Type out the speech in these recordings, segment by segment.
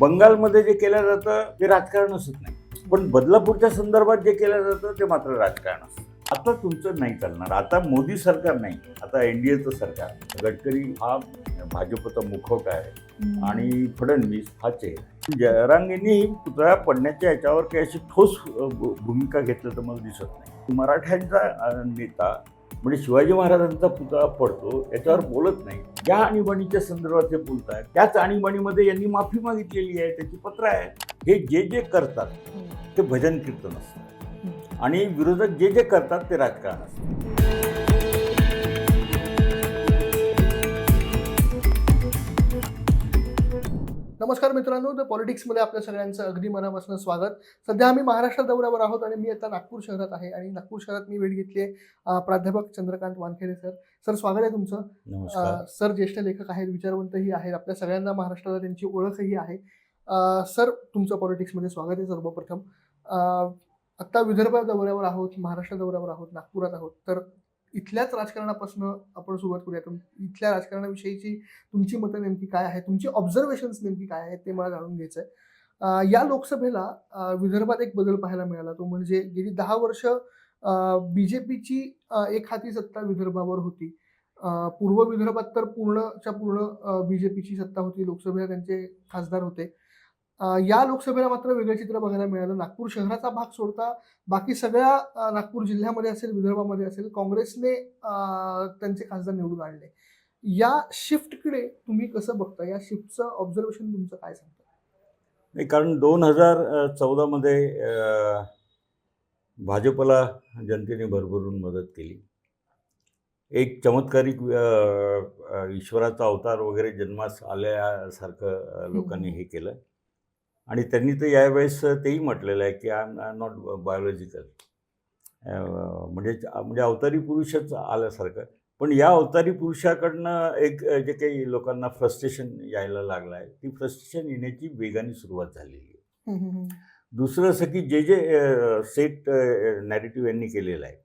बंगालमध्ये जे केलं जातं ते राजकारण असत नाही. पण बदलापूरच्या संदर्भात जे केलं जातं ते मात्र राजकारण असतं. आता तुमचं नाही चालणार. आता मोदी सरकार नाही. आता एनडीएचं सरकार. गडकरी हा भाजपचा मुखवटा आहे. आणि फडणवीस हा चेहरा जयरांगेंनी पुतळा पडण्याच्या याच्यावर काही अशी ठोस भूमिका घेतलं तर मला दिसत नाही. मराठ्यांचा नेता म्हणजे शिवाजी महाराजांचा पुतळा पडतो याच्यावर बोलत नाही. ज्या आणीबाणीच्या संदर्भात ते बोलत आहेत त्याच आणीबाणीमध्ये यांनी माफी मागितलेली आहे त्याची पत्र आहे. हे जे जे करतात ते भजन कीर्तन असतं. आणि विरोधक जे जे करतात ते राजकारण असतं. नमस्कार मित्रांनो द पॉलिटिक्समध्ये आपल्या सगळ्यांचं अगदी मनापासून स्वागत. सध्या आम्ही महाराष्ट्र दौऱ्यावर आहोत आणि मी आता नागपूर शहरात आहे आणि नागपूर शहरात मी भेट घेतली आहे प्राध्यापक चंद्रकांत वानखेडे सर. सर स्वागत आहे तुमचं. सर ज्येष्ठ लेखक आहेत विचारवंतही आहेत आपल्या सगळ्यांना महाराष्ट्राला त्यांची ओळखही आहे. सर तुमचं पॉलिटिक्समध्ये स्वागत आहे सर्वप्रथम. आत्ता विदर्भ दौऱ्यावर आहोत महाराष्ट्र दौऱ्यावर आहोत नागपुरात आहोत. तर इथल्याच राजकारणापासून आपण सुरुवात करूया इथल्या राजकारणाविषयीची तुमची मतं नेमकी काय आहे तुमची ऑब्झर्वेशन्स नेमकी काय आहेत ते मला जाणून घ्यायचं आहे या लोकसभेला विदर्भात एक बदल पाहायला मिळाला. तो म्हणजे गेली दहा वर्ष बी जे पीची एक हाती सत्ता विदर्भावर होती. पूर्व विदर्भात तर पूर्णच्या पूर्ण बी जे पीची सत्ता होती. लोकसभेला त्यांचे खासदार होते. या लोकसभेला मात्र वेगळं चित्र बघायला मिळालं. नागपूर शहराचा भाग सोडता बाकी सगळ्या नागपूर जिल्ह्यामध्ये असेल विदर्भामध्ये असेल काँग्रेसने त्यांचे खासदार निवडून आणले. या शिफ्टकडे तुम्ही कसं बघता? या शिफ्टचं ऑब्झर्वेशन तुमचं काय सांगतं? नाही कारण दोन हजार चौदामध्ये भाजपला जनतेने भरभरून मदत केली. एक चमत्कारिक ईश्वराचा अवतार वगैरे जन्मास आल्यासारखं लोकांनी हे केलं. आणि त्यांनी तर यावेळेस तेही म्हटलेलं आहे की I am I not biological म्हणजे म्हणजे अवतारी पुरुषच आल्यासारखं. पण या अवतारी पुरुषाकडनं एक जे काही लोकांना फ्रस्ट्रेशन यायला लागलं आहे ती फ्रस्ट्रेशन येण्याची वेगाने सुरुवात झालेली आहे. दुसरं असं की जे जे सेट नॅरेटिव्ह यांनी केलेलं आहे.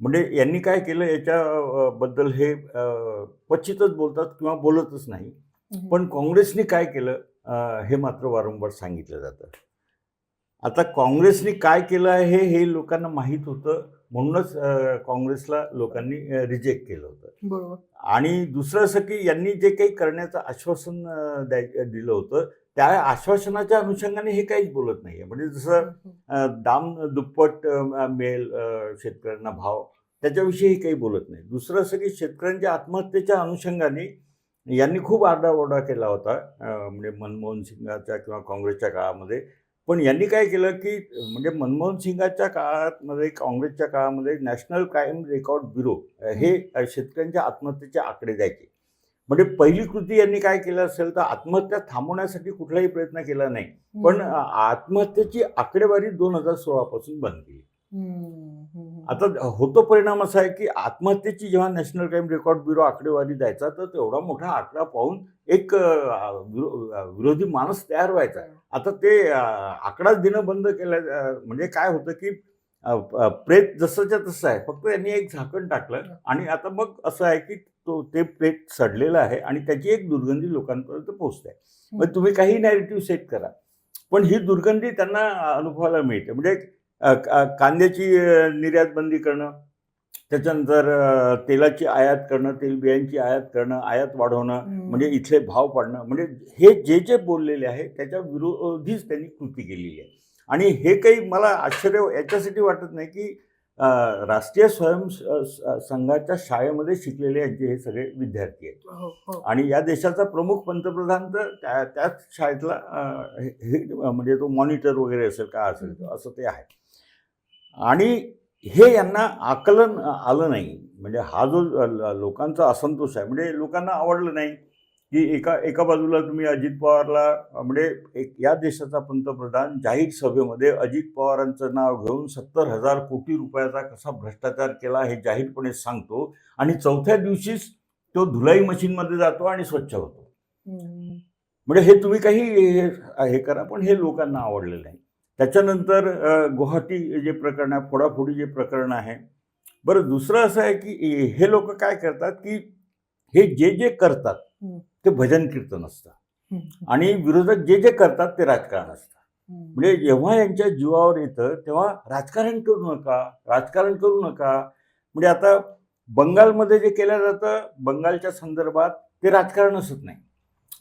म्हणजे यांनी काय केलं याच्याबद्दल हे क्वचितच बोलतात किंवा बोलतच नाही. पण काँग्रेसने काय केलं हे मात्र वारंवार सांगितलं जातं. आता काँग्रेसने काय केलं आहे हे हे लोकांना माहीत होतं. म्हणूनच काँग्रेसला लोकांनी रिजेक्ट केलं होतं. बरोबर. आणि दुसरं असं की यांनी जे काही करण्याचं आश्वासन द्याय दिलं होतं त्या आश्वासनाच्या अनुषंगाने हे काहीच बोलत नाही आहे म्हणजे जसं दाम दुप्पट मिळेल शेतकऱ्यांना भाव त्याच्याविषयी काही बोलत नाही. दुसरं असं की शेतकऱ्यांच्या आत्महत्येच्या अनुषंगाने यांनी खूप आरडाओरडा केला होता म्हणजे मनमोहन सिंगाच्या किंवा काँग्रेसच्या काळामध्ये. पण यांनी काय केलं की म्हणजे मनमोहन सिंगाच्या काळामध्ये काँग्रेसच्या काळामध्ये नॅशनल क्राईम रेकॉर्ड ब्युरो हे शेतकऱ्यांच्या आत्महत्येचे आकडे द्यायचे. म्हणजे पहिली कृती यांनी काय केलं असेल तर आत्महत्या थांबवण्यासाठी कुठलाही प्रयत्न केला नाही. पण आत्महत्येची आकडेवारी दोन हजार सोळापासून बंद केली. आता होतो परिणाम असा आहे की आत्महत्येची जेव्हा नॅशनल क्राईम रेकॉर्ड ब्युरो आकडेवारी द्यायचा तर तेवढा मोठा आकडा पाहून एक विरोधी माणूस तयार व्हायचा. आता ते आकडाच देणं बंद केलं म्हणजे काय होतं की प्रेत जसंच्या तसं आहे. फक्त यांनी एक झाकण टाकलं आणि आता मग असं आहे की तो ते प्रेत सडलेलं आहे आणि त्याची एक दुर्गंधी लोकांपर्यंत पोहोचते. मग तुम्ही काही नॅरेटिव्ह सेट करा. पण ही दुर्गंधी त्यांना अनुभवायला मिळते. म्हणजे कांद्याची निर्यात बंदी करणं त्याच्यानंतर तेलाची आयात करणं तेलबियांची आयात करणं आयात वाढवणं म्हणजे इथले भाव पाडणं म्हणजे हे जे जे बोललेले आहे त्याच्या विरोधीच त्यांनी कृती केलेली आहे. आणि हे काही मला आश्चर्य याच्यासाठी वाटत नाही की राष्ट्रीय स्वयं संघाच्या शाळेमध्ये शिकलेले यांचे हे सगळे विद्यार्थी आहेत. हो, हो. आणि या देशाचा प्रमुख पंतप्रधान तर त्या त्याच शाळेतला म्हणजे तो मॉनिटर वगैरे असेल काय असेल तो, असं ते आहे. आणि हे यांना आकलन आलं नाही. म्हणजे हा जो लोकांचा असंतोष आहे म्हणजे लोकांना आवडलं नाही की एका एका बाजूला तुम्ही अजित पवारला म्हणजे एक या देशाचा पंतप्रधान जाहीर सभेमध्ये अजित पवारांचं नाव घेऊन सत्तर हजार कोटी रुपयाचा कसा भ्रष्टाचार केला हे जाहीरपणे सांगतो आणि चौथ्या दिवशीच तो धुलाई मशीनमध्ये जातो आणि स्वच्छ होतो. म्हणजे हे तुम्ही काही हे हे करा पण हे लोकांना आवडलेलं नाही. त्याच्यानंतर गुवाहाटी जे प्रकरण आहे फोडाफोडी जे प्रकरण आहे बरं दुसरं असं आहे की हे लोक काय करतात की हे जे जे करतात. ते भजन कीर्तन असतं. आणि विरोधक जे जे करतात ते राजकारण असतं. म्हणजे जेव्हा यांच्या जीवावर येतं तेव्हा राजकारण करू नका राजकारण करू नका म्हणजे आता बंगालमध्ये जे केलं जातं बंगालच्या संदर्भात ते राजकारण असत नाही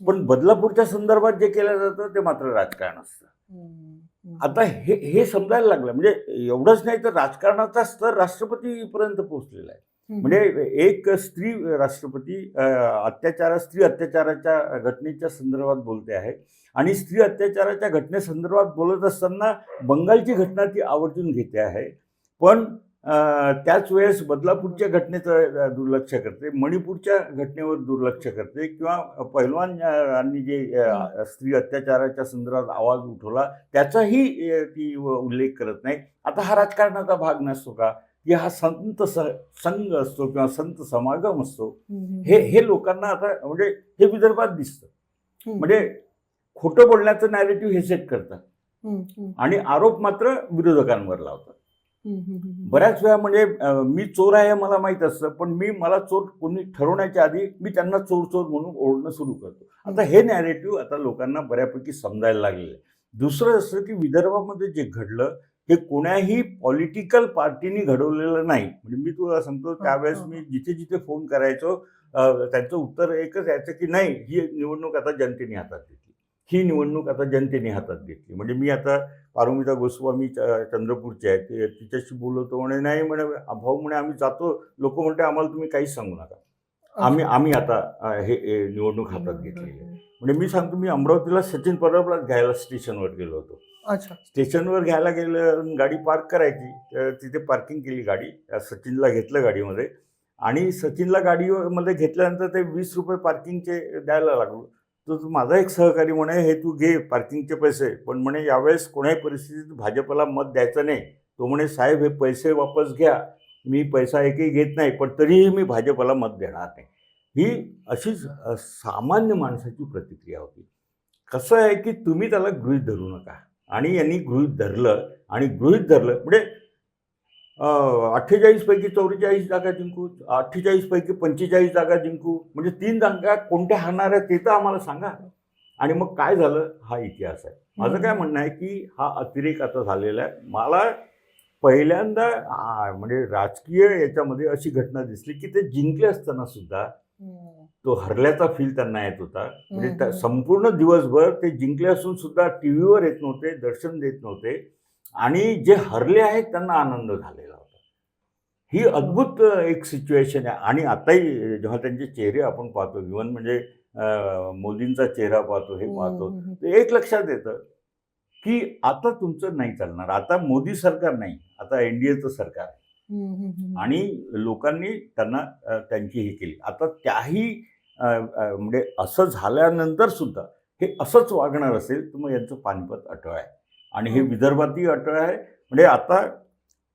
पण बदलापूरच्या संदर्भात जे केलं जातं ते मात्र राजकारण असतं. आता हे हे समजायला लागलं. म्हणजे एवढंच नाही तर राजकारणाचा स्तर राष्ट्रपतीपर्यंत पोहोचलेला आहे. म्हणजे एक स्त्री राष्ट्रपती अत्याचार स्त्री अत्याचाराच्या घटनेच्या संदर्भात बोलते आहे. आणि स्त्री अत्याचाराच्या घटनेसंदर्भात बोलत असताना बंगालची घटना ती आवर्जून घेते आहे. पण त्याच वेळेस बदलापूरच्या घटनेचं दुर्लक्ष करते मणिपूरच्या घटनेवर दुर्लक्ष करते किंवा यांनी जे स्त्री अत्याचाराच्या संदर्भात आवाज उठवला त्याचाही ती उल्लेख करत नाही आता हा राजकारणाचा भाग नसतो का की हा संत संघ असतो किंवा संत समागम असतो. हे हे लोकांना आता म्हणजे हे विदर्भात दिसतं. म्हणजे खोटं बोलण्याचं नॅरेटिव्ह हे सेट करतात. आणि आरोप मात्र विरोधकांवर लावतात. बऱ्याच वेळा म्हणजे मी चोर आहे हे मला माहीत असतं पण मी मला चोर कोणी ठरवण्याच्या आधी मी त्यांना चोर चोर म्हणून ओढणं सुरू करतो. आता हे नॅरेटिव्ह आता लोकांना बऱ्यापैकी समजायला लागलेलं आहे. दुसरं असं की विदर्भामध्ये जे घडलं हे कोण्याही पॉलिटिकल पार्टीनी घडवलेलं नाही. म्हणजे मी तुला सांगतो त्यावेळेस. मी जिथे जिथे फोन करायचो त्यांचं उत्तर एकच यायचं की नाही ही निवडणूक आता जनतेने हातात घेतली. ही निवडणूक आता जनतेने हातात घेतली. म्हणजे मी आता पारुमिता गोस्वामी चंद्रपूरचे आहे ते तिच्याशी बोलवतो म्हणे नाही म्हणे भाऊ म्हणे आम्ही जातो. लोक म्हणते आम्हाला तुम्ही काहीच सांगू नका. आम्ही आम्ही आता हे निवडणूक हातात घेतलेली आहे. म्हणजे मी सांगतो मी अमरावतीला सचिन परबलाच घ्यायला स्टेशनवर गेलो होतो. अच्छा. स्टेशनवर घ्यायला गेलं गाडी पार्क करायची. तर तिथे पार्किंग केली गाडी सचिनला घेतलं गाडीमध्ये. आणि सचिनला गाडीमध्ये घेतल्यानंतर ते वीस रुपये पार्किंगचे द्यायला लागलो. तर तो माझा एक सहकारी म्हणे हे तू घे पार्किंगचे पैसे. पण म्हणे यावेळेस कोणाही परिस्थितीत भाजपला मत द्यायचं नाही. तो म्हणे साहेब हे पैसे वापस घ्या. मी पैसा एकही घेत नाही पण तरीही मी भाजपला मत देणार नाही. ही अशीच सामान्य माणसाची प्रतिक्रिया होती. कसं आहे की तुम्ही त्याला गृहीत धरू नका. आणि यांनी गृहीत धरलं आणि गृहीत धरलं म्हणजे अठ्ठेचाळीस पैकी चौवेचाळीस जागा जिंकू अठ्ठेचाळीस पैकी पंचेचाळीस जागा जिंकू. म्हणजे तीन जागा कोणत्या हारणार आहेत ते तर आम्हाला सांगा. आणि मग काय झालं? हा इतिहास आहे. माझं काय म्हणणं आहे की हा अतिरेक आता झालेला आहे. मला पहिल्यांदा म्हणजे राजकीय याच्यामध्ये अशी घटना दिसली की ते जिंकले असताना सुद्धा. तो हरल्याचा फील त्यांना येत होता. म्हणजे. संपूर्ण दिवसभर ते जिंकले असून सुद्धा टी व्हीवर येत नव्हते दर्शन देत नव्हते. आणि जे हरले आहेत त्यांना आनंद झालेला होता. ही अद्भुत एक सिच्युएशन आहे. आणि आताही जेव्हा त्यांचे चेहरे आपण पाहतो इव्हन म्हणजे मोदींचा चेहरा पाहतो हे पाहतो. तर एक लक्षात येतं की आता तुमचं नाही चालणार. आता मोदी सरकार नाही. आता एन डी एचं सरकार आहे. आणि लोकांनी त्यांना त्यांची ही केली. आता त्याही म्हणजे असं झाल्यानंतर सुद्धा हे असंच वागणार असेल तर मग यांचं पानिपत अटळ आहे. आणि हे. विदर्भातही अटळ आहे म्हणजे आता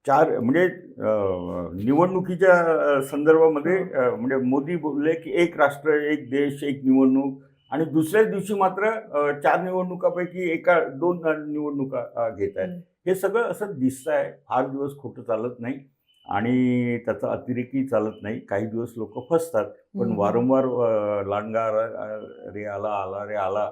चार म्हणजे निवडणुकीच्या संदर्भामध्ये म्हणजे मोदी बोलले की एक राष्ट्र एक देश एक निवडणूक आणि दुसऱ्याच दिवशी मात्र चार निवडणुकापैकी एका दोन निवडणुका घेत आहेत. हे सगळं असं दिसतं आहे फार दिवस खोटं चालत नाही आणि त्याचा अतिरेकही चालत नाही काही दिवस लोक फसतात पण. वारंवार लांडगा रे आला आला रे आला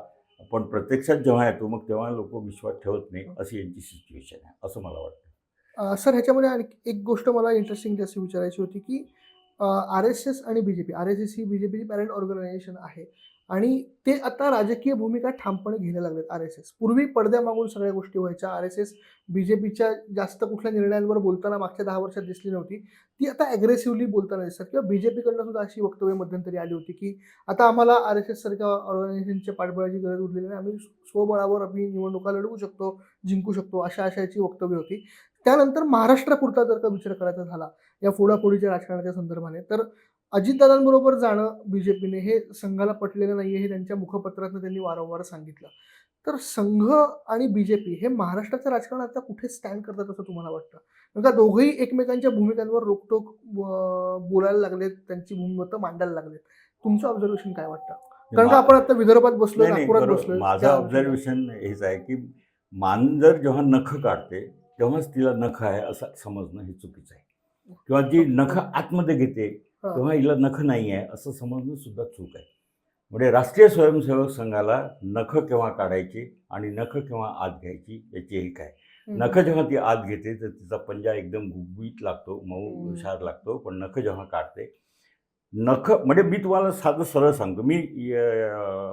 पण प्रत्यक्षात जेव्हा येतो मग तेव्हा लोक विश्वास ठेवत नाही अशी यांची सिच्युएशन आहे असं मला वाटतं. सर ह्याच्यामध्ये आणखी एक गोष्ट मला इंटरेस्टिंग जशी विचारायची होती की आर एस एस आणि B J P. R S S ही बी जे पीची पॅरेंट ऑर्गनायझेशन आहे. आणि ते आता राजकीय भूमिका ठामपणे घ्यायला लागलेत आर एस एस. पूर्वी पडद्यामागून सगळ्या गोष्टी व्हायच्या. R S S B J पीच्या जास्त कुठल्या निर्णयांवर बोलताना मागच्या दहा वर्षात दिसली नव्हती. ती आता ॲग्रेसिव्हली बोलताना दिसतात. किंवा बी जे सुद्धा अशी वक्तव्य मध्यंतरी आली होती की आता आम्हाला आर एस एस सारख्या ऑर्गनायझेशनच्या पाठबळाची गरज उरलेली नाही. आम्ही स्वबळावर आम्ही निवडणुका लढवू शकतो जिंकू शकतो अशा आशयाची वक्तव्य होती. त्यानंतर महाराष्ट्रापुरता जर का विचार करायचा झाला या फोडाफोडीच्या राजकारणाच्या संदर्भाने तर अजितदादांबरोबर जाणं बीजेपीने हे संघाला पटलेलं नाहीये हे त्यांच्या मुखपत्रातनं त्यांनी वारंवार सांगितलं. तर संघ आणि बीजेपी हे महाराष्ट्राच्या राजकारणात आता कुठे स्टँड करतात असं तुम्हाला वाटतं? कारण का दोघंही एकमेकांच्या भूमिकांवर रोकटोक अं, बोलायला लागलेत त्यांची भूमिमतं मांडायला लागलेत. तुमचं ऑब्झर्वेशन काय वाटतं? कारण का आपण आता विदर्भात नाही, नागपुरात. बसलोय माझं ऑब्झर्वेशन हेच आहे की मांजर जेव्हा नख काढते तेव्हाच तिला नख आहे असं समजणं हे चुकीचं आहे. किंवा जी नख आतमध्ये घेते हा. तेव्हा हिला नख नाही आहे असं समजणं सुद्धा चूक आहे. म्हणजे राष्ट्रीय स्वयंसेवक संघाला नख केव्हा काढायची आणि नख केव्हा आत घ्यायची याची एक आहे. नख जेव्हा ती आत घेते तर तिचा पंजा एकदम गुबगुबीत लागतो मऊ हम्म. शार लागतो पण नख जेव्हा काढते नख म्हणजे मी तुम्हाला साधं सरळ सांगतो. मी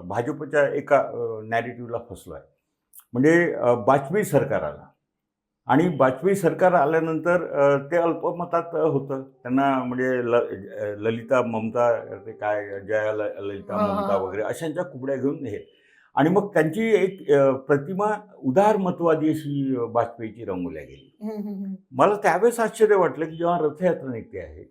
भाजपच्या एका नॅरेटिव्हला फसलो आहे म्हणजे वाजपेयी सरकार आला आणि वाजपेयी सरकार आल्यानंतर ते अल्पमतात होतं. त्यांना म्हणजे ल ललिता ममता ते काय जया ललिता ममता. वगैरे अशांच्या कुबड्या घेऊन हे. आणि मग त्यांची एक प्रतिमा उदारमतवादी अशी वाजपेयीची रंगवल्या गेली. मला त्यावेळेस आश्चर्य वाटलं की जेव्हा रथयात्रा निघते आहे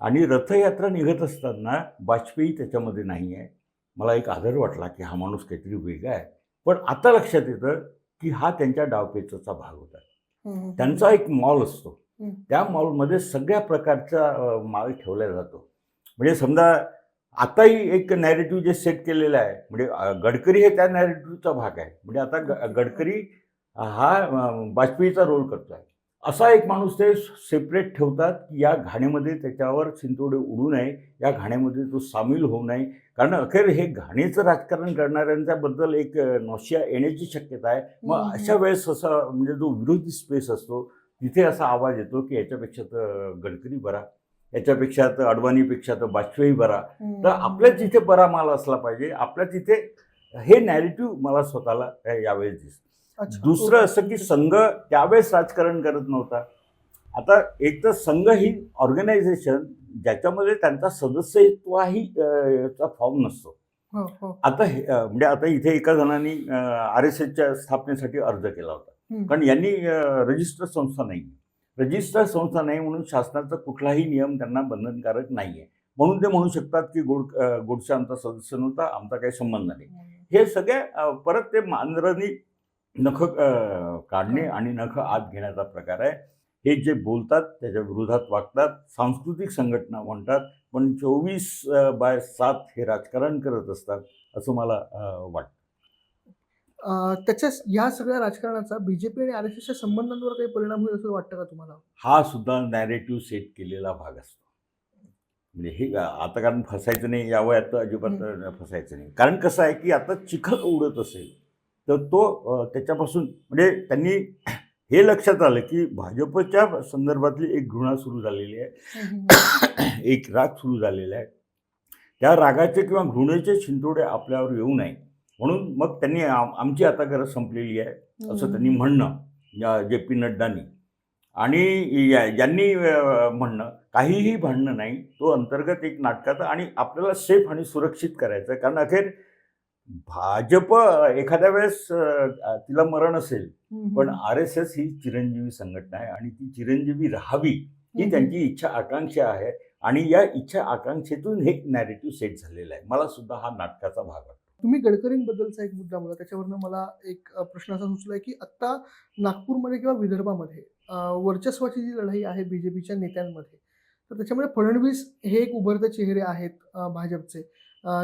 आणि रथयात्रा निघत असताना वाजपेयी त्याच्यामध्ये नाही आहे. मला एक आदर वाटला की हा माणूस काहीतरी वेगळा आहे. पण आता लक्षात येतं की हा त्यांच्या डावपेचाचा भाग होता. त्यांचा एक मॉल असतो. त्या मॉलमध्ये सगळ्या प्रकारचा माल ठेवला जातो. म्हणजे समजा आताही एक नॅरेटिव्ह जे सेट केलेलं आहे म्हणजे गडकरी हे त्या नॅरेटिव्हचा भाग आहे. म्हणजे आता गडकरी हा वाजपेयीचा रोल करतो आहे असा एक माणूस ते सेपरेट ठेवतात की या घाणीमध्ये त्याच्यावर चिंतोडे उडू नये या घाण्यामध्ये तो सामील होऊ नये कारण अखेर हे घाणीचं राजकारण करणाऱ्यांच्याबद्दल एक नॉशिया येण्याची शक्यता आहे मग अशा वेळेस असं म्हणजे जो विरोधी स्पेस असतो तिथे असा आवाज येतो की याच्यापेक्षा तर गडकरी बरा याच्यापेक्षा तर अडवाणीपेक्षा तर वाजपेयी बरा. तर आपल्या तिथे बरा माल असला पाहिजे आपल्या तिथे हे नॅरेटिव्ह मला स्वतःला यावेळेस दिसतं. दुसरं. असं की संघ त्यावेळेस राजकारण करत नव्हता. आता एक तर संघ ही ऑर्गनायझेशन ज्याच्यामध्ये त्यांचा सदस्यत्वही फॉर्म नसतो. हो, हो. आता म्हणजे आता इथे एका जणांनी आर एस एसच्या स्थापनेसाठी अर्ज केला होता. कारण यांनी रजिस्टर संस्था नाही. रजिस्टर संस्था नाही म्हणून शासनाचा कुठलाही नियम त्यांना बंधनकारक नाही आहे म्हणून ते म्हणू शकतात की गोड अ, गोडसे आमचा सदस्य नव्हता आमचा काही संबंध नाही. हे सगळे अ, परत ते मांजरांनी नख काढणे आणि नख आत घेण्याचा प्रकार आहे. हे जे बोलतात त्याच्या विरोधात वागतात सांस्कृतिक संघटना म्हणतात पण चोवीस बाय सात हे राजकारण करत असतात असं मला वाटतं. त्याच्या या सगळ्या राजकारणाचा बीजेपी आणि आर एस एसच्या संबंधांवर काही परिणाम होईल असं वाटतं का तुम्हाला? हा सुद्धा नॅरेटिव्ह सेट केलेला भाग असतो. म्हणजे हे आता कारण फसायचं नाही या वयात अजिबात फसायचं नाही. कारण कसं आहे की आता चिखल उडत असेल. तर तो त्याच्यापासून म्हणजे त्यांनी हे लक्षात आलं की भाजपच्या संदर्भातली एक घृणा सुरू झालेली आहे. एक राग सुरू झालेला आहे. त्या रागाचे किंवा घृणेचे शिंतोडे आपल्यावर येऊ नये. म्हणून मग त्यांनी आम- आमची आता गरज संपलेली आहे असं त्यांनी म्हणणं जे पी नड्डांनी. आणि या- यांनी म्हणणं काहीही भांडणं नाही तो अंतर्गत एक नाटकाचं आणि आपल्याला सेफ आणि सुरक्षित करायचं कारण अखेर भाजप एखाद्या वेळेस तिला मरण असेल पण आर एस एस ही चिरंजीवी संघटना आहे आणि ती चिरंजीवी राहावी ही त्यांची इच्छा आकांक्षा आहे आणि या इच्छा आकांक्षेतून हे नॅरेटिव्ह सेट झालेलं आहे. मला सुद्धा हा नाटकाचा भाग वाटतो. तुम्ही गडकरींबद्दलचा एक मुद्दा बोला त्याच्यावरनं मला एक प्रश्न असा सुचलाय की आत्ता नागपूरमध्ये किंवा विदर्भामध्ये वर्चस्वाची जी लढाई आहे बीजेपीच्या नेत्यांमध्ये तर त्याच्यामध्ये फडणवीस हे एक उभरते चेहरे आहेत भाजपचे.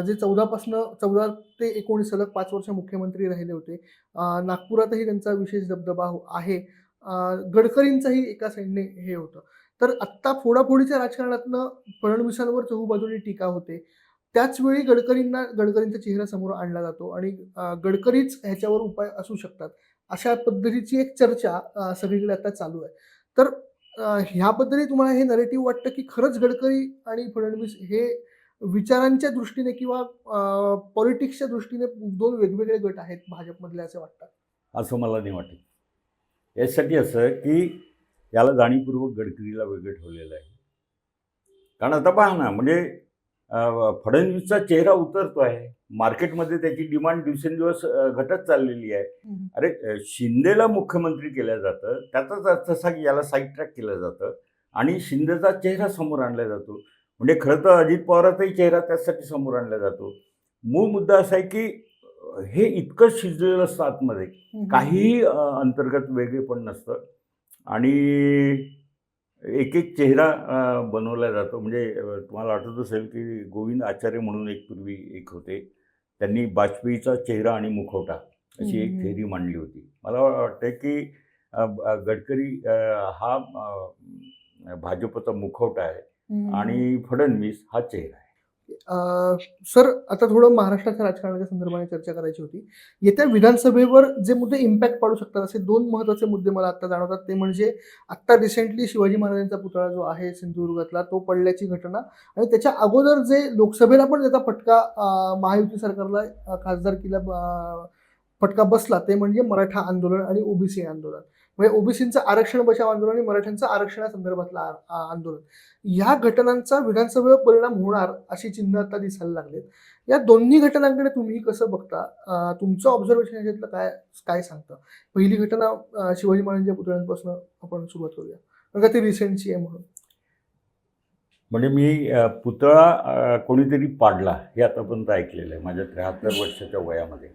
जे चौदापासनं चौदा ते एकोणीस सलग पाच वर्ष मुख्यमंत्री राहिले होते. नागपुरातही त्यांचा विशेष दबदबा हो, आहे. गडकरींचंही एका साईडने हे होतं. तर आत्ता फोडाफोडीच्या राजकारणातनं फडणवीसांवर चहूबाजूनी टीका होते. त्याच वेळी गडकरींना गडकरींचा चेहरा समोर आणला जातो आणि गडकरीच ह्याच्यावर उपाय असू शकतात. अशा पद्धतीची एक चर्चा सगळीकडे आता चालू आहे. तर ह्याबद्दलही तुम्हाला हे नरेटिव्ह वाटतं की खरंच गडकरी आणि फडणवीस हे विचारांच्या दृष्टीने किंवा पॉलिटिक्सच्या दृष्टीने दोन वेगवेगळे गट आहेत भाजपमधले असे वाटतात? असं मला नाही वाटत. यासाठी असं की याला जाणीवपूर्वक गडकरीला वेगळं ठेवलेलं आहे. कारण आता पहा ना म्हणजे फडणवीसचा चेहरा उतरतो आहे. मार्केटमध्ये त्याची डिमांड दिवसेंदिवस घटत चाललेली आहे. अरे शिंदेला मुख्यमंत्री केलं जातं त्याचाच अर्थ असा की याला साईड ट्रॅक केलं जातं आणि शिंदेचा चेहरा समोर आणला जातो. म्हणजे खरं तर अजित पवाराचाही चेहरा त्यासाठी समोर आणला जातो. मूळ मुद्दा असा आहे की हे इतकं शिजलेलं असतं आतमध्ये काहीही अंतर्गत वेगळेपण नसतं. आणि एक एक चेहरा बनवला जातो. म्हणजे तुम्हाला आठवत असेल की गोविंद आचार्य म्हणून एक पूर्वी एक होते. त्यांनी वाजपेयीचा चेहरा आणि मुखवटा अशी एक. थेरी मांडली होती. मला वाटतं की गडकरी हा भाजपचा मुखवटा आहे. आणि फडणवीस हा चेहरा आहे. सर आता थोडं महाराष्ट्राच्या राजकारणाच्या संदर्भाने चर्चा करायची होती. येत्या विधानसभेवर जे मुद्दे इम्पॅक्ट पाडू शकतात असे दोन महत्त्वाचे मुद्दे मला आता जाणवतात. ते म्हणजे आत्ता रिसेंटली शिवाजी महाराजांचा पुतळा जो आहे सिंधुदुर्गातला तो पडल्याची घटना आणि त्याच्या अगोदर जे लोकसभेला पण त्याचा फटका महायुती सरकारला खासदारकीला फटका बसला ते म्हणजे मराठा आंदोलन आणि ओबीसी आंदोलन. म्हणजे ओबीसींचं आरक्षण बचाव आंदोलन आणि मराठ्यांचं आरक्षणासंदर्भातलं आंदोलन. या घटनांचा विधानसभेवर परिणाम होणार अशी चिन्ह आता दिसायला लागलेत. या दोन्ही घटनांकडे तुम्ही कसं बघता? तुमचं ऑब्झर्वेशन याच्यातलं काय काय सांगतं? पहिली घटना शिवाजी महाराजांच्या पुतळ्यांपासून आपण सुरुवात करूया. कारण का ती रिसेंटची आहे म्हणून. म्हणजे मी पुतळा कोणीतरी पाडला हे आतापर्यंत ऐकलेलं आहे. माझ्या त्र्याहत्तर वर्षाच्या वयामध्ये.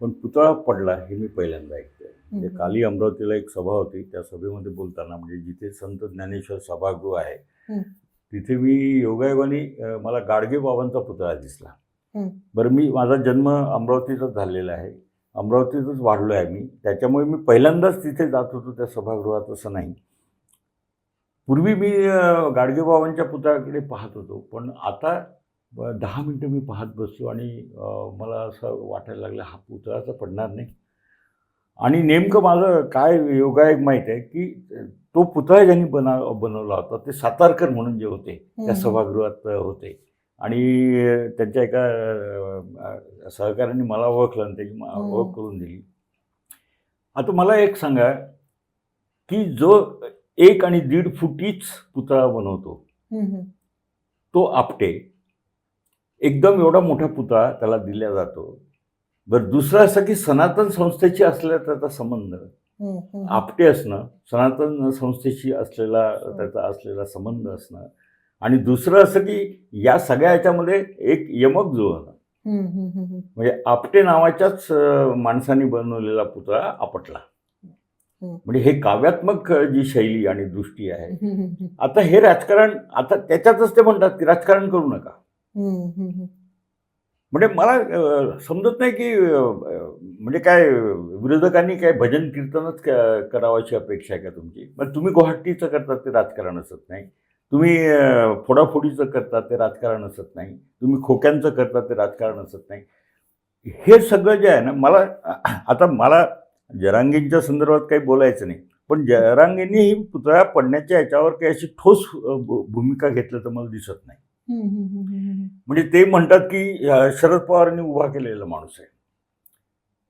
पण पुतळा पडला हे मी पहिल्यांदा ऐकतोय. म्हणजे काली अमरावतीला एक सभा होती त्या सभेमध्ये बोलताना म्हणजे जिथे संत ज्ञानेश्वर सभागृह आहे. तिथे मी योगायोगाने मला गाडगे बाबांचा पुतळा दिसला. बरं मी माझा जन्म अमरावतीतच झालेला आहे. अमरावतीतच वाढलो आहे मी त्याच्यामुळे मी पहिल्यांदाच तिथे जात होतो त्या सभागृहात असं नाही. पूर्वी मी अ, गाडगेबाबांच्या पुतळ्याकडे पाहत होतो पण आता दहा मिनटं मी पाहत बसलो आणि मला असं वाटायला लागलं हा पुतळाचा पडणार नाही. आणि नेमकं माझं काय योगायोग माहीत आहे की तो पुतळा ज्यांनी बना बनवला होता ते सातारकर म्हणून जे होते त्या सभागृहात होते. आणि त्यांच्या एका सहकाऱ्यांनी मला ओळखलं आणि त्याची. ओळख करून दिली. आता मला एक सांगा की जो एक आणि दीड फुटीच पुतळा बनवतो. तो आपटे. एकदम एवढा मोठा पुतळा त्याला दिला जातो. बरं दुसरं असं की सनातन संस्थेची असलेला त्याचा संबंध. आपटे असणं सनातन संस्थेशी असलेला त्याचा असलेला संबंध असणं आणि दुसरं असं की या सगळ्या याच्यामध्ये एक यमक जुळवणं. म्हणजे आपटे नावाच्याच माणसाने बनवलेला पुतळा आपटला. म्हणजे हे काव्यात्मक जी शैली आणि दृष्टी आहे. आता हे राजकारण आता त्याच्यातच ते म्हणतात की राजकारण करू नका. म्हणजे मला समजत नाही की म्हणजे काय विरोधकांनी काय भजन कीर्तनच क- करावाची अपेक्षा आहे का तुमची? मग तुम्ही गुवाहाटीचं करतात ते राजकारण असत नाही. तुम्ही फोडाफोडीचं करतात ते राजकारण असत नाही. तुम्ही खोक्यांचं करतात ते राजकारण असत नाही. हे सगळं जे आहे ना मला आता मला जरांगींच्या संदर्भात काही बोलायचं नाही. पण जरांगींनी पुतळ्या पुतळा पडण्याच्या याच्यावर काही अशी ठोस भू- भूमिका घेतलं तर मला दिसत नाही. म्हणजे ते म्हणतात की शरद पवारांनी उभा केलेला माणूस आहे.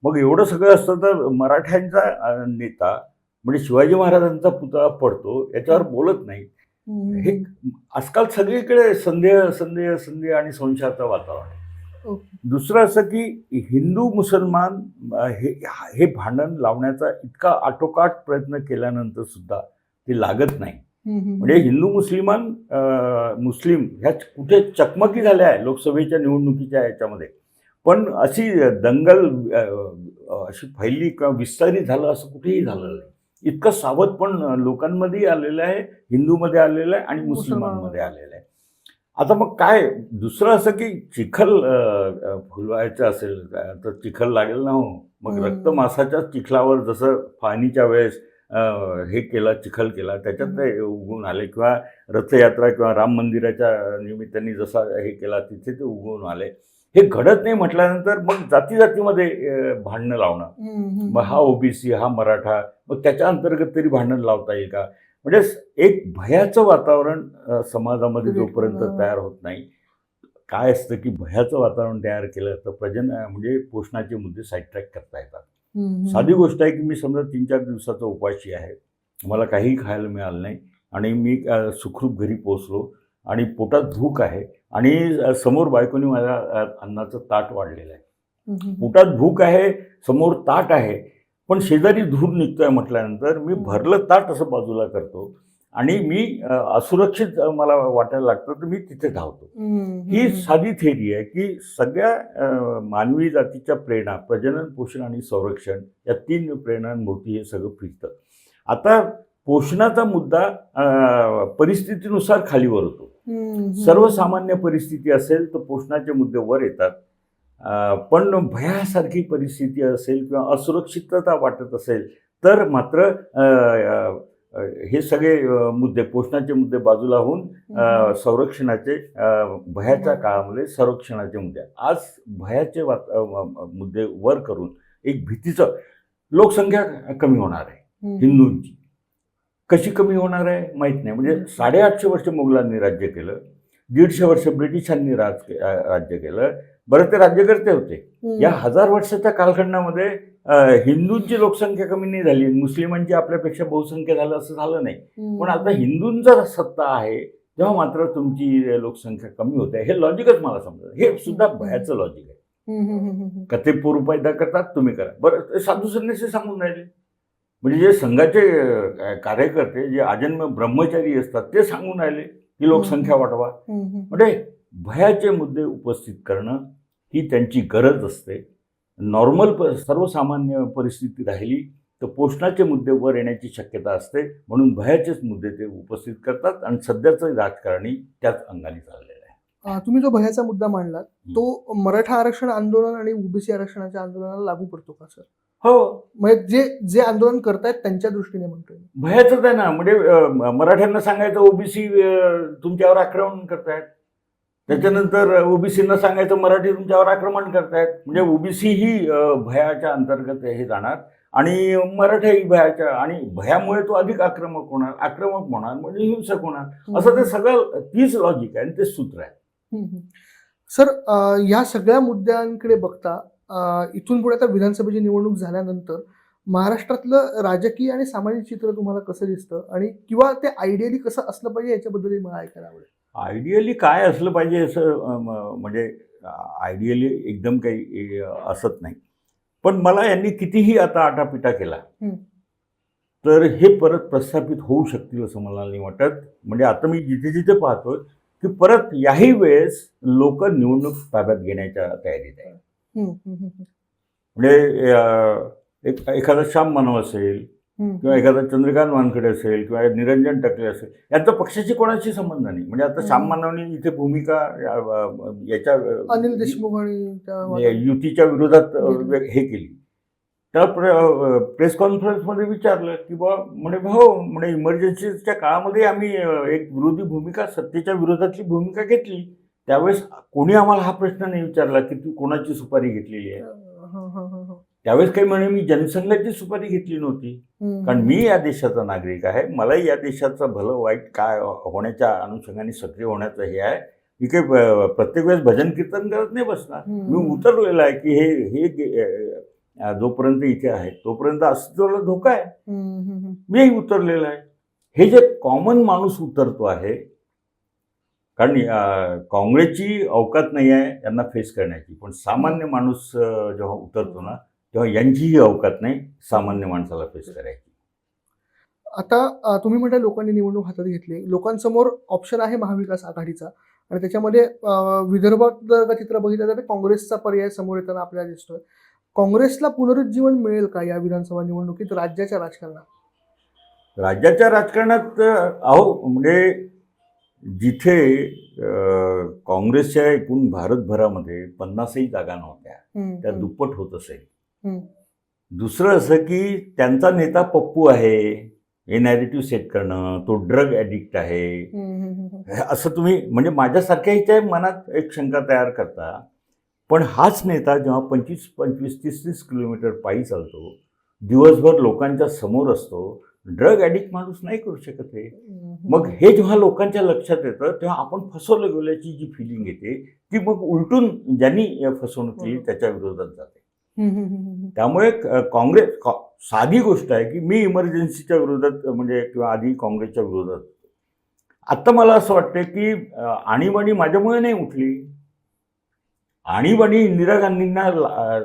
मग एवढं सगळं असतं तर मराठ्यांचा नेता म्हणजे शिवाजी महाराजांचा पुतळा पडतो याच्यावर बोलत नाही. हे आजकाल सगळीकडे संदेह संदेह संदेह आणि संशयाचं वातावरण आहे. दुसरं असं की हिंदू मुसलमान हे हे भांडण लावण्याचा इतका आटोकाट प्रयत्न केल्यानंतर सुद्धा ते लागत नाही. म्हणजे हिंदू मुस्लिमान मुस्लिम ह्या कुठे चकमकी झाल्या आहे लोकसभेच्या निवडणुकीच्या याच्यामध्ये. पण अशी दंगल अशी फैली किंवा विस्तारित झालं असं कुठेही झालं नाही. इतकं सावध पण लोकांमध्ये आलेलं आहे हिंदूमध्ये आलेलं आहे आणि मुस्लिमांमध्ये आलेलं आहे. आता मग काय दुसरं असं की चिखल फुलवायचं असेल तर चिखल लागेल ना हो. मग हम्म. रक्तमासाच्या चिखलावर जसं फाळणीच्या वेळेस हे केला चिखल केला. त्याच्यात ते उगवून आले किंवा रथयात्रा किंवा राम मंदिराच्या निमित्ताने जसा हे केला तिथे ते उगवून आले. हे घडत नाही म्हटल्यानंतर मग जाती जातीमध्ये भांडणं लावणं. मग हा ओबीसी हा मराठा मग त्याच्या अंतर्गत तरी भांडण लावता येईल का? म्हणजे एक भयाचं वातावरण समाजामध्ये जोपर्यंत. तयार होत नाही काय असतं की भयाचं वातावरण तयार केलं तर प्रजन म्हणजे पोषणाचे मुद्दे साईड ट्रॅक करता येतात. साधी गोष्ट आहे की मी समजा तीन चार दिवसाचा उपाशी आहे. मला काहीही खायला मिळालं नाही आणि मी सुखरूप घरी पोचलो आणि पोटात भूक आहे आणि समोर बायकोनी माझ्या अन्नाचं ताट वाढलेलं आहे. पोटात भूक आहे समोर ताट आहे पण शेजारी धूर निघतोय म्हटल्यानंतर मी भरलं ताट असं बाजूला करतो. आणि मी असुरक्षित मला वाटायला लागतं तर मी तिथे धावतो ही. साधी थेरी आहे की सगळ्या मानवी जातीच्या प्रेरणा प्रजनन पोषण आणि संरक्षण या तीन प्रेरणांभोवती हे सगळं फिरतं आता पोषणाचा मुद्दा परिस्थितीनुसार खालीवर होतो. सर्वसामान्य परिस्थिती असेल तर पोषणाचे मुद्दे वर येतात पण भयासारखी परिस्थिती असेल किंवा असुरक्षितता वाटत असेल तर मात्र हे सगळे मुद्दे पोषणाचे मुद्दे बाजूला होऊन संरक्षणाचे भयाच्या. काळामध्ये संरक्षणाचे मुद्दे आज भयाचे मुद्दे वर करून एक भीतीचं लोकसंख्या कमी होणार आहे. हिंदूंची कशी कमी होणार आहे माहीत नाही म्हणजे. साडेआठशे वर्ष मुघलांनी राज्य केलं दीडशे वर्ष ब्रिटिशांनी राज राज्य केलं बरं ते राज्यकर्ते होते. या हजार वर्षाच्या कालखंडामध्ये हिंदूंची लोकसंख्या कमी नाही झाली. मुस्लिमांची आपल्यापेक्षा बहुसंख्या झालं असं झालं नाही. पण आता हिंदूंचा सत्ता आहे तेव्हा मात्र तुमची लोकसंख्या कमी होते. हे लॉजिकच मला समजत हे सुद्धा भयाचं लॉजिक आहे. का ते पूर्व पैदा करतात तुम्ही करा. बरं साधू संन्यासी सांगून राहिले. म्हणजे जे संघाचे कार्यकर्ते जे आजन्म ब्रह्मचारी असतात ते सांगून राहिले की लोकसंख्या वाढवा. म्हणजे भयाचे मुद्दे उपस्थित करणं ही त्यांची गरज असते. नॉर्मल प सर्वसामान्य परिस्थिती राहिली तर पोषणाचे मुद्दे वर येण्याची शक्यता असते. म्हणून भयाचेच मुद्दे ते उपस्थित करतात आणि सध्याचं राजकारणी त्याच अंगाने चाललेलं आहे. तुम्ही जो भयाचा मुद्दा मांडला तो मराठा आरक्षण आंदोलन आणि ओबीसी आरक्षणाच्या आंदोलनाला लागू पडतो का सर? हो. म्हणजे जे जे आंदोलन करतायत त्यांच्या दृष्टीने म्हणतोय. भयाचंच आहे ना. म्हणजे मराठ्यांना सांगायचं ओबीसी तुमच्यावर आक्रमण करतायत. त्याच्यानंतर ओबीसीना सांगायचं मराठी तुमच्यावर आक्रमण करतायत. म्हणजे ओबीसी ही भयाच्या अंतर्गत हे जाणार आणि मराठाही भयाच्या आणि भयामुळे तो अधिक आक्रमक होणार आक्रमक होणार म्हणजे हिंसक होणार. असं ते सगळं तीच लॉजिक आहे आणि ते सूत्र आहे. सर या सगळ्या मुद्द्यांकडे बघता इथून पुढे आता विधानसभेची निवडणूक झाल्यानंतर महाराष्ट्रातलं राजकीय आणि सामाजिक चित्र तुम्हाला कसं दिसतं? आणि किंवा ते आयडियली कसं असलं पाहिजे याच्याबद्दलही मला ऐकायला आवडेल. आयडियली काय असलं पाहिजे असं म्हणजे आयडियली एकदम काही असत नाही पण मला यांनी कितीही आता आटापिटा केला. तर हे परत प्रस्थापित होऊ शकतील असं मला नाही वाटत म्हणजे आता मी जिथे जिथे पाहतोय की परत याही वेळेस लोक निवडणूक ताब्यात घेण्याच्या तयारीत आहे म्हणजे एखादा श्याम मानव असेल. किंवा एखादा चंद्रकांत वानखडे असेल किंवा निरंजन टकले असेल यांचा पक्षाशी कोणाशी संबंध नाही. म्हणजे आता. श्याम मानवनी इथे भूमिका याच्या अनिल देशमुख आणि युतीच्या विरोधात हे केली. तर प्रेस कॉन्फरन्समध्ये विचारलं की बा म्हणे हो म्हणे इमर्जन्सीच्या काळामध्ये आम्ही एक विरोधी भूमिका सत्तेच्या विरोधातली भूमिका घेतली. त्यावेळेस कोणी आम्हाला हा प्रश्न नाही विचारला की तू कोणाची सुपारी घेतलेली आहे. त्यावेळेस काही म्हणे मी जनसंघाची सुपारी घेतली नव्हती. कारण मी या देशाचा नागरिक आहे मलाही या देशाचं भलं वाईट काय होण्याच्या अनुषंगाने सक्रिय होण्याचं हे आहे. मी काही प्रत्येक वेळेस भजन कीर्तन करत नाही बसणार. मी उतरलेलं आहे की हे हे जोपर्यंत इथे आहे तोपर्यंत अस्तित्वाला धोका आहे. मीही उतरलेलं आहे. हे जे कॉमन माणूस उतरतो आहे कारण काँग्रेसची अवकात नाही आहे यांना फेस करण्याची. पण सामान्य माणूस जेव्हा उतरतो ना तेव्हा यांचीही अवकात नाही सामान्य माणसाला फेस करायची. आता तुम्ही म्हटलं लोकांनी निवडणूक हातात घेतली. लोकांसमोर ऑप्शन आहे महाविकास आघाडीचा. आणि त्याच्यामध्ये विदर्भात जर का चित्र बघितलं तर काँग्रेसचा पर्याय समोर येताना आपल्याला दिसतोय. काँग्रेसला पुनरुज्जीवन मिळेल का या विधानसभा निवडणुकीत राज्याच्या राजकारणात? राज्याच्या राजकारणात अहो म्हणजे जिथे काँग्रेसच्या एकूण भारतभरामध्ये पन्नासही जागा नव्हत्या त्या दुप्पट होत असेल. दुसरं असं की त्यांचा नेता पप्पू आहे हे नॅरेटिव्ह सेट करणं तो ड्रग ॲडिक्ट आहे. असं तुम्ही म्हणजे माझ्यासारख्या ह्याच्या मनात एक शंका तयार करता पण हाच नेता जेव्हा पंचवीस पंचवीस तीस तीस किलोमीटर पायी चालतो दिवसभर लोकांच्या समोर असतो ड्रग ॲडिक्ट माणूस नाही करू शकत हे. मग हे जेव्हा लोकांच्या लक्षात येतं तेव्हा आपण फसवलं गेल्याची जी फिलिंग येते ती मग उलटून ज्यांनी फसवणूक केली त्याच्या विरोधात जाते. त्यामुळे काँग्रेस साधी गोष्ट आहे की मी इमर्जन्सीच्या विरोधात म्हणजे किंवा आधी काँग्रेसच्या विरोधात. आत्ता मला असं वाटतं की आणीबाणी माझ्यामुळे नाही उठली. आणीबाणी इंदिरा गांधींना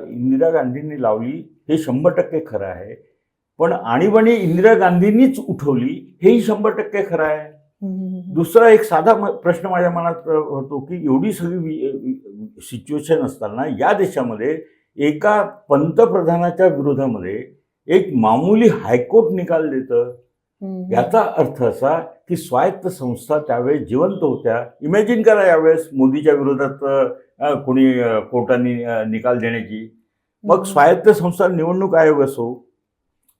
इंदिरा गांधींनी लावली हे शंभर टक्के खरं आहे. पण आणीबाणी इंदिरा गांधींनीच उठवली हेही शंभर टक्के खरं आहे. दुसरा एक साधा प्रश्न माझ्या मनात होतो की एवढी सगळी सिच्युएशन असताना या देशामध्ये एका पंतप्रधानाच्या विरोधामध्ये एक मामूली हायकोर्ट निकाल देतं. याचा अर्थ असा की स्वायत्त संस्था त्यावेळेस जिवंत होत्या. इमॅजिन करा यावेळेस मोदीच्या विरोधात कोणी कोर्टाने निकाल देण्याची. मग. स्वायत्त संस्था निवडणूक आयोग असो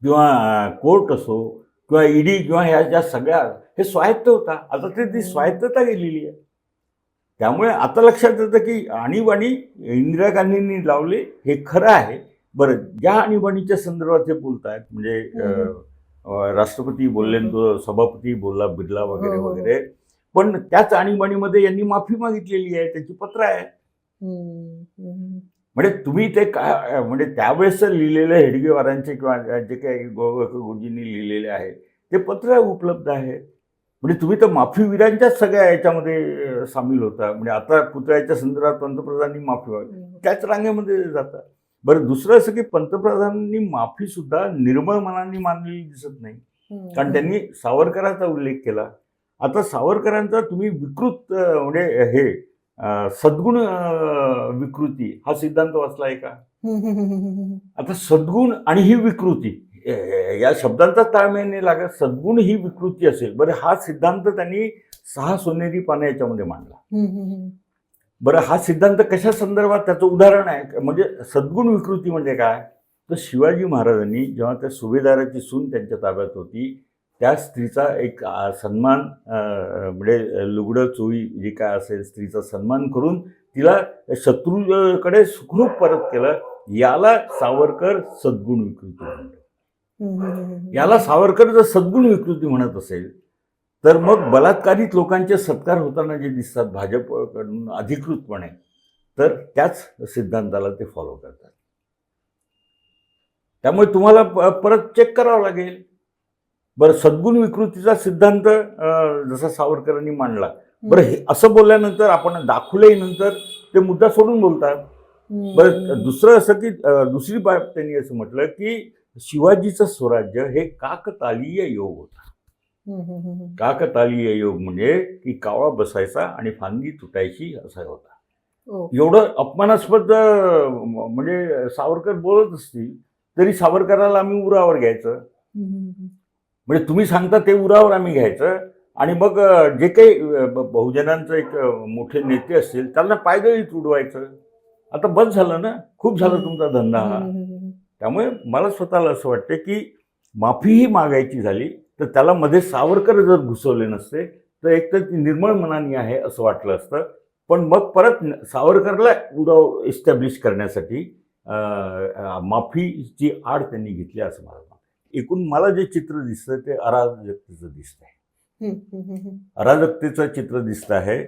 किंवा कोर्ट असो किंवा ईडी किंवा ह्या ज्या सगळ्या हे स्वायत्त होता. आता ते ती स्वायत्तता गेलेली आहे. त्यामुळे आता लक्षात येतं की आणीबाणी इंदिरा गांधींनी लावले हे खरं आहे. बरं ज्या आणीबाणीच्या संदर्भात हे बोलत आहेत म्हणजे राष्ट्रपती बोलले तो सभापती बोलला बिर्ला वगैरे हो, हो. वगैरे. पण त्याच आणीबाणीमध्ये यांनी माफी मागितलेली आहे त्याची पत्र आहे. म्हणजे तुम्ही ते काय म्हणजे त्यावेळेस लिहिलेले हेडगेवारांचे किंवा जे काही गो गुरुजींनी लिहिलेले आहे ते पत्र उपलब्ध आहे. म्हणजे तुम्ही तर माफीवीरांच्याच सगळ्या याच्यामध्ये सामील होता म्हणजे आता पुतळ्याच्या संदर्भात पंतप्रधानांनी माफी हम्म. त्याच रांगेमध्ये जातात बरं दुसरं असं की पंतप्रधानांनी माफी सुद्धा निर्मळ मनाने मानलेली दिसत नाही. कारण त्यांनी सावरकरांचा उल्लेख केला आता सावरकरांचा तुम्ही विकृत म्हणजे हे सद्गुण विकृती हा सिद्धांत वाचला आहे का. आता सद्गुण आणि ही विकृती या शब्दांचा ताळमेळ नाही लागत. सद्गुण ही विकृती असेल. बरं हा सिद्धांत त्यांनी सहा सोनेरी पानं याच्यामध्ये मांडला. बरं हा सिद्धांत कशा संदर्भात त्याचं उदाहरण आहे? म्हणजे सद्गुण विकृती म्हणजे काय? तर शिवाजी महाराजांनी जेव्हा त्या सुभेदाराची सून त्यांच्या ताब्यात होती त्या स्त्रीचा एक सन्मान म्हणजे लुगडं चोळी जी काय असेल स्त्रीचा सन्मान करून तिला शत्रूकडे सुखरूप परत केलं. याला सावरकर सद्गुण विकृती म्हणतो याला सावरकर जर सद्गुण विकृती म्हणत असेल तर मग बलात्कारित लोकांचे सत्कार होताना जे दिसतात भाजपकडून अधिकृतपणे तर त्याच सिद्धांताला ते फॉलो करतात. त्यामुळे तुम्हाला परत चेक करावं लागेल. बरं सद्गुण विकृतीचा सिद्धांत जसा सावरकरांनी मांडला. बरं हे असं बोलल्यानंतर आपण दाखवल्यानंतर ते मुद्दा सोडून बोलतात. बरं दुसरं असं की दुसरी बाब त्यांनी असं म्हटलं की शिवाजीचं स्वराज्य हे काकतालीय योग होता. काकतालीय योग म्हणजे की कावळा बसायचा आणि फांदी तुटायची असा होता ओ. एवढं अपमानास्पद म्हणजे सावरकर बोलत असतील तरी सावरकराला आम्ही उरावर घ्यायचं. म्हणजे तुम्ही सांगता ते उरावर आम्ही घ्यायचं आणि मग जे काही बहुजनांचं एक मोठे नेते असतील त्यांना पायदळीत उडवायचं आता बस झालं ना खूप झालं तुमचा धंदा हा. त्यामुळे मला स्वतःला असं वाटतं की माफीही मागायची झाली तर त्याला मध्ये सावरकर जर घुसवले नसते तर एक तर ती निर्मळ मनानी आहे असं वाटलं असतं. पण मग परत सावरकरला उराव इस्टॅब्लिश करण्यासाठी माफीची आड त्यांनी घेतली असं मला वाटतं. एकूण मला जे चित्र दिसतं ते अराजकतेचं हम्म, हम्म. अराजकतेचं चित्र दिसतं आहे.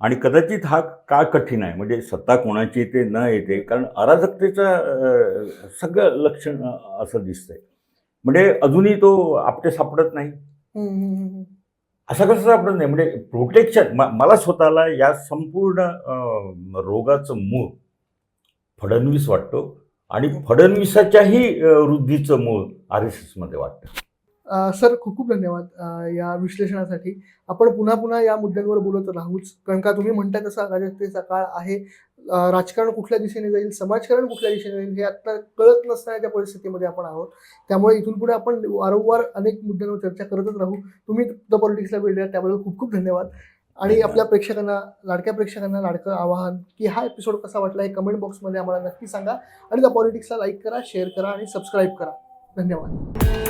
आणि कदाचित हा काळ कठीण आहे? म्हणजे सत्ता कोणाची येते न येते कारण अराजकतेचं सगळं लक्षण असं दिसतंय. म्हणजे अजूनही तो आपटे सापडत नाही. असं कसं सापडत नाही? म्हणजे प्रोटेक्शन मला स्वतःला या संपूर्ण रोगाचं मूळ फडणवीस वाटतो आणि फडणवीसाच्याही वृद्धीचं मूळ आर एस एसमध्ये वाटतं. सर खूप खूप धन्यवाद या विश्लेषणासाठी. आपण पुन्हा पुन्हा या मुद्द्यांवर बोलत राहूच. कारण का तुम्ही म्हणताय तसा राजकतेचा काळ आहे. राजकारण कुठल्या दिशेने जाईल समाजकारण कुठल्या दिशेने जाईल हे आता कळत नसणाऱ्या परिस्थितीमध्ये आपण आहोत. त्यामुळे इथून पुढे आपण वारंवार अनेक मुद्द्यांवर चर्चा करतच राहू. तुम्ही द पॉलिटिक्सला वेळ दिला त्याबद्दल खूप खूप धन्यवाद. आणि. आपल्या प्रेक्षकांना लाडक्या प्रेक्षकांना लाडकं आवाहन की हा एपिसोड कसा वाटला हे कमेंट बॉक्समध्ये आम्हाला नक्की सांगा. आणि द पॉलिटिक्सला लाईक करा शेअर करा आणि सबस्क्राईब करा. धन्यवाद.